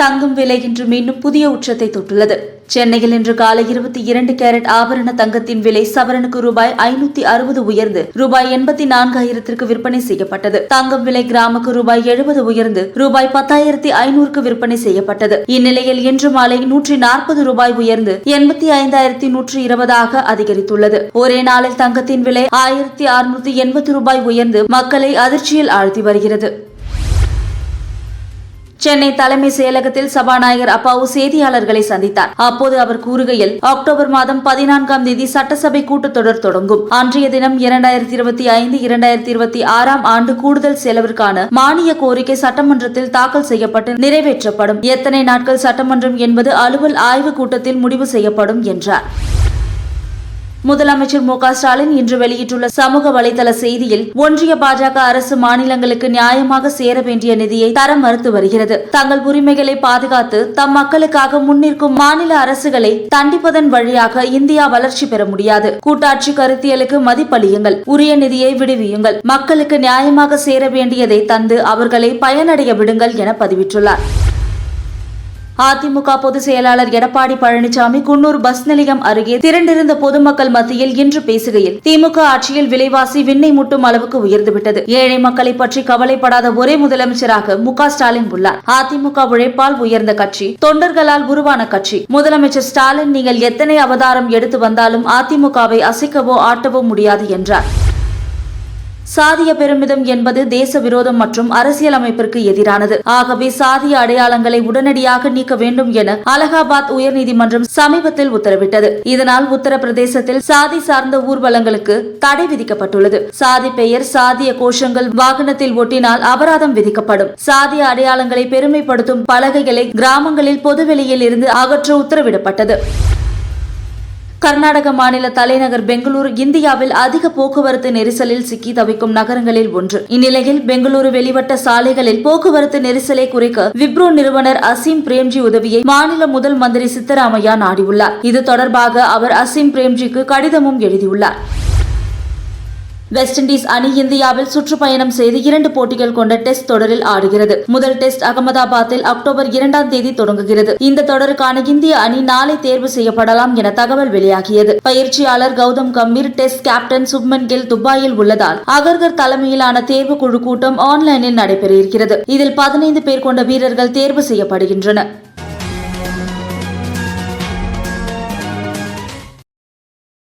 தங்கம் விலை இன்று மீண்டும் புதிய உச்சத்தை தொட்டுள்ளது. சென்னையில் இன்று காலை இருபத்தி இரண்டு கேரட் ஆபரண தங்கத்தின் விலை சவரனுக்கு ரூபாய் ஐநூத்தி அறுபது உயர்ந்து ரூபாய் எண்பத்தி நான்காயிரத்திற்கு விற்பனை செய்யப்பட்டது. தங்கம் விலை கிராமுக்கு ரூபாய் எழுபது உயர்ந்து ரூபாய் பத்தாயிரத்தி ஐநூறுக்கு விற்பனை செய்யப்பட்டது. இந்நிலையில் இன்று மாலை நூற்றி நாற்பது ரூபாய் உயர்ந்து எண்பத்தி ஐந்தாயிரத்தி நூற்றி இருபதாக அதிகரித்துள்ளது. ஒரே நாளில் தங்கத்தின் விலை ஆயிரத்தி அறுநூத்தி எண்பது ரூபாய் உயர்ந்து மக்களை அதிர்ச்சியில் ஆழ்த்தி வருகிறது. சென்னை தலைமை செயலகத்தில் சபாநாயகர் அப்பாவு செய்தியாளர்களை சந்தித்தார். அப்போது அவர் கூறுகையில் அக்டோபர் மாதம் பதினான்காம் தேதி சட்டசபை கூட்டத்தொடர் தொடங்கும். அன்றைய தினம் இரண்டாயிரத்தி இருபத்தி ஐந்து இரண்டாயிரத்தி இருபத்தி ஆறாம் ஆண்டு கூடுதல் செலவிற்கான மானிய கோரிக்கை சட்டமன்றத்தில் தாக்கல் செய்யப்பட்டு நிறைவேற்றப்படும். எத்தனை நாட்கள் சட்டமன்றம் என்பது அலுவல் ஆய்வுக் கூட்டத்தில் முடிவு செய்யப்படும் என்றார். முதலமைச்சர் மு ஸ்டாலின் இன்று வெளியிட்டுள்ள சமூக வலைதள செய்தியில் ஒன்றிய பாஜக அரசு மாநிலங்களுக்கு நியாயமாக சேர வேண்டிய நிதியை தர மறுத்து வருகிறது. தங்கள் உரிமைகளை பாதுகாத்து தம் மக்களுக்காக முன்னிற்கும் மாநில அரசுகளை தண்டிப்பதன் வழியாக இந்தியா வளர்ச்சி பெற முடியாது. கூட்டாட்சி கருத்தியலுக்கு மதிப்பளியுங்கள் உரிய நிதியை விடுவியுங்கள். மக்களுக்கு நியாயமாக சேர வேண்டியதை தந்து அவர்களை பயனடைய விடுங்கள் என பதிவிட்டுள்ளார். அதிமுக பொதுச் செயலாளர் எடப்பாடி பழனிசாமி குன்னூர் பஸ் நிலையம் அருகே திரண்டிருந்த பொதுமக்கள் மத்தியில் இன்று பேசுகையில் திமுக ஆட்சியில் விலைவாசி விண்ணை முட்டும் அளவுக்கு உயர்ந்துவிட்டது. ஏழை மக்களை பற்றி கவலைப்படாத ஒரே முதலமைச்சராக மு ஸ்டாலின் உள்ளார். அதிமுக உழைப்பால் உயர்ந்த கட்சி தொண்டர்களால் உருவான கட்சி. முதலமைச்சர் ஸ்டாலின் நீங்கள் எத்தனை அவதாரம் எடுத்து வந்தாலும் அதிமுகவை அசைக்கவோ ஆட்டவோ முடியாது என்றார். சாதிய பெருமிதம் என்பது தேச விரோதம் மற்றும் அரசியலமைப்பிற்கு எதிரானது. ஆகவே சாதிய அடையாளங்களை உடனடியாக நீக்க வேண்டும் என அலகாபாத் உயர்நீதிமன்றம் சமீபத்தில் உத்தரவிட்டது. இதனால் உத்தரப்பிரதேசத்தில் சாதி சார்ந்த ஊர்வலங்களுக்கு தடை விதிக்கப்பட்டுள்ளது. சாதி பெயர் சாதிய கோஷங்கள் வாகனத்தில் ஒட்டினால் அபராதம் விதிக்கப்படும். சாதிய அடையாளங்களை பெருமைப்படுத்தும் பலகைகளை கிராமங்களில் பொதுவெளியில் இருந்து அகற்ற உத்தரவிடப்பட்டது. கர்நாடக மாநில தலைநகர் பெங்களூரு இந்தியாவில் அதிக போக்குவரத்து நெரிசலில் சிக்கி தவிக்கும் நகரங்களில் ஒன்று. இந்நிலையில் பெங்களூரு வெளிவட்ட சாலைகளில் போக்குவரத்து நெரிசலை குறைக்க விப்ரோ நிறுவனர் அசீம் பிரேம்ஜி உதவியை மாநில முதல் மந்திரி சித்தராமையா நாடியுள்ளார். இது தொடர்பாக அவர் அசீம் பிரேம்ஜிக்கு கடிதமும் எழுதியுள்ளார். வெஸ்ட் இண்டீஸ் அணி இந்தியாவில் சுற்றுப்பயணம் செய்து இரண்டு போட்டிகள் கொண்ட டெஸ்ட் தொடரில் ஆடுகிறது. முதல் டெஸ்ட் அகமதாபாத்தில் அக்டோபர் இரண்டாம் தேதி தொடங்குகிறது. இந்த தொடருக்கான இந்திய அணி நாளை தேர்வு செய்யப்படலாம் என தகவல் வெளியாகியது. பயிற்சியாளர் கௌதம் கம்பீர் டெஸ்ட் கேப்டன் சுப்மன் கில் துபாயில் உள்ளதால் அகர்கர் தலைமையிலான தேர்வு குழு கூட்டம் ஆன்லைனில் நடைபெற இருக்கிறது. இதில் பதினைந்து பேர் கொண்ட வீரர்கள் தேர்வு செய்யப்படுகின்றனர்.